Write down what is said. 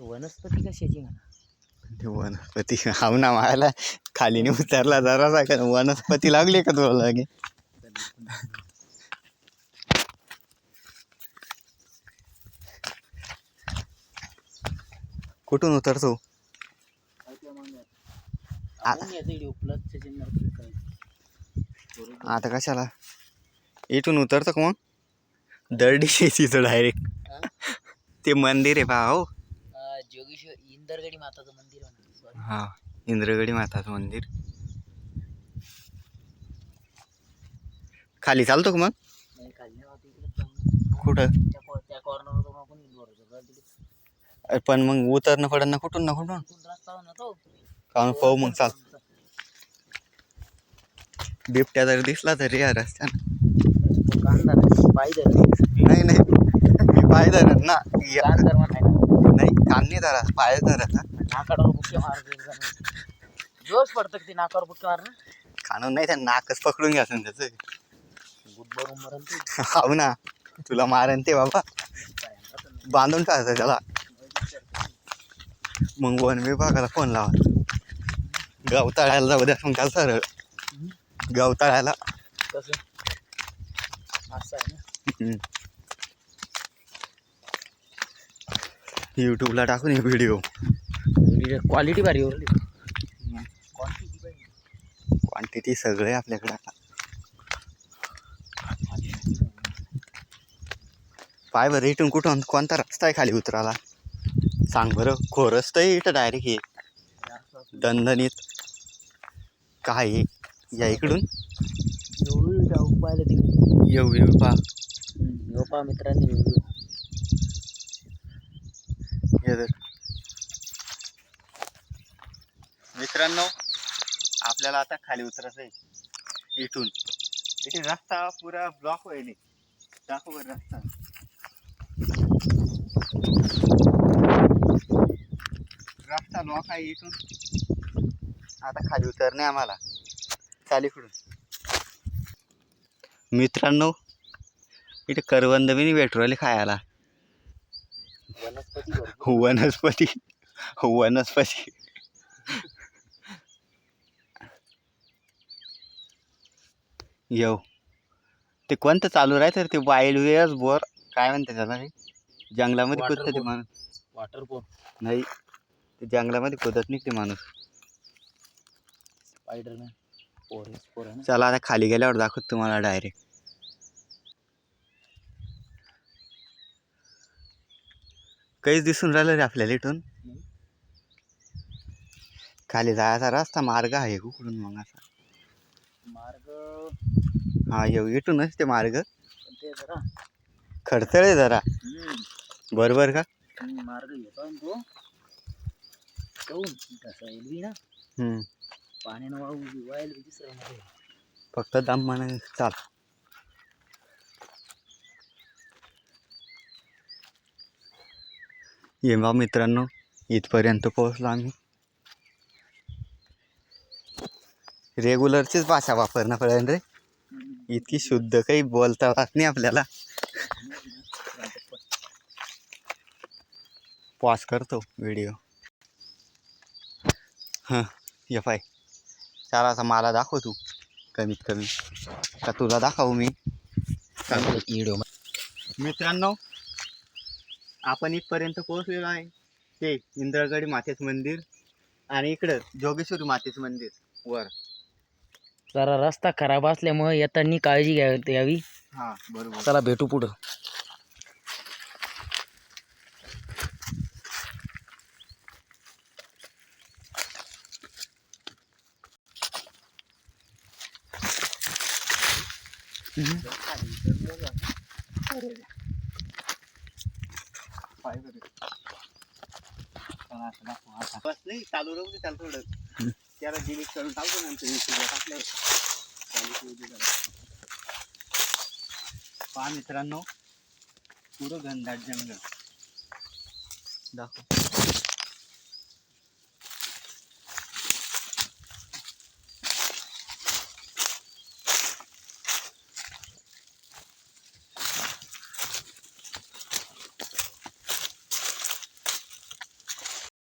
वनस्पती कशाची म्हणा. ते वनस्पती हाव ना मला खाली उतरला जरा का वनस्पती लागली का तुला लागे कुठून उतरतो? आता कशाला? इथून उतरतो का मग? दर्डी शेतीचं डायरेक्ट ते मंदिर आहे पहा हो. इंदरगडी माताचं मंदिर म्हणा. हा इंद्रगडी माताचं मंदिर. खाली चालतो का मग? नाही, खाली नाही राहत, इकडेच जाऊन. कुठं? त्या को- त्या कॉर्नर जाऊन आपण बरोबर जाऊ. तिकडे. अरे पण मग उतरणं पडन ना कुठून ना कुठून? तिथून रस्ता होता ना तो काहून पाहू मग चाल. बिबट्या जर दिसला तरी या रस्त्यानं. तो कांदा पाहिजे नाही नाही. मी पाय धरत ना या- नाही नाही धरा पाय धरत ना नाकावर बुक्के मार जोश पडतं की ते नाकावर बुक्के मार ना कानून नाही त्या नाकच पकडून ना त्याचं. गुड भरून मरण ते. हाव ना तुला मारन ते बाबा. बांधून टाकायचं त्याला. मग वन विभागाला फोन लावा. गवताळ्याला जाऊ द्या मग काल सरळ. गवताळ्याला. कसं? असं आहे ना? यूट्यूबला टाकून व्हिडिओ. क्वालिटी भारी हो क्वांटिटी सगळे आपल्याकडे आता. पाय बरं इथून कुठून? कोणता रस्ता आहे खाली उतराला सांग बरं खो रस्ता आहे इथं डायरेक्ट हे. दणदणीत. काय? या इकडून? एवढं जाऊ पाहिलं तिकडे. येऊ येऊ पा हो पा मित्रांनी एवढं. मित्रांनो आपल्याला आता खाली उतरायचं आहे इथून. इथे रस्ता पुरा ब्लॉक होईल दाखव रस्ता. रस्ता ब्लॉक आहे इथून. आता खाली उतरणे आम्हाला. चालीकडून मित्रांनो इथे करवंद बी पेट्रोल खायला. वनस्पती. वनस्पती. वनस्पती. येऊ. ते कोणतं चालू राहतं ते वाईल्ड वेअर्स बोर काय म्हणते त्याला रे? जंगलामध्ये कुदतं ते. माणूस. वॉटर पोन नाही. ते जंगलामध्ये कुदत नाही ते माणूस. स्पायडरमॅन चला आता खाली गेल्यावर दाखवतो तुम्हाला डायरेक्ट काहीच दिसून राहिलं रे आपल्याला इथून. खाली जायचा रस्ता मार्ग आहे कुठून मग असा. मार्ग? हा येऊ इथूनच ते मार्ग. पण ते जरा. खडतळ आहे जरा. बरोबर का? मार्ग येतो. पाण्यानं वाहू फक्त दम म्हणा चाल. ये बा मित्रांनो इथपर्यंत पोहोचलो आम्ही. रेग्युलरचीच भाषा वापरणं पडेल रे. इतकी शुद्ध काही बोलता येत नाही आपल्याला. पॉज करतो व्हिडिओ हां ये पाय. चाल आता मला दाखव तू कमीत कमी. का तुला दाखवू मी. व्हिडिओ मित्रांनो आपण इथपर्यंत पोहोचलेलो आहे. ते इंद्रगडी मातेचं मंदिर आणि इकडं जोगेश्वरी मातेचं मंदिर. वर. जरा रस्ता खराब असल्यामुळे येताना काळजी घ्या यावी हा बरोबर. चला भेटू पुढं. बस नाही चालू राहू दे त्याला थोडं त्याला डिलीट करून टाकतो नंतर युट्यूबला टाकल्यावर पहा मित्रांनो पुरं घनदाट जंगल. दाखव.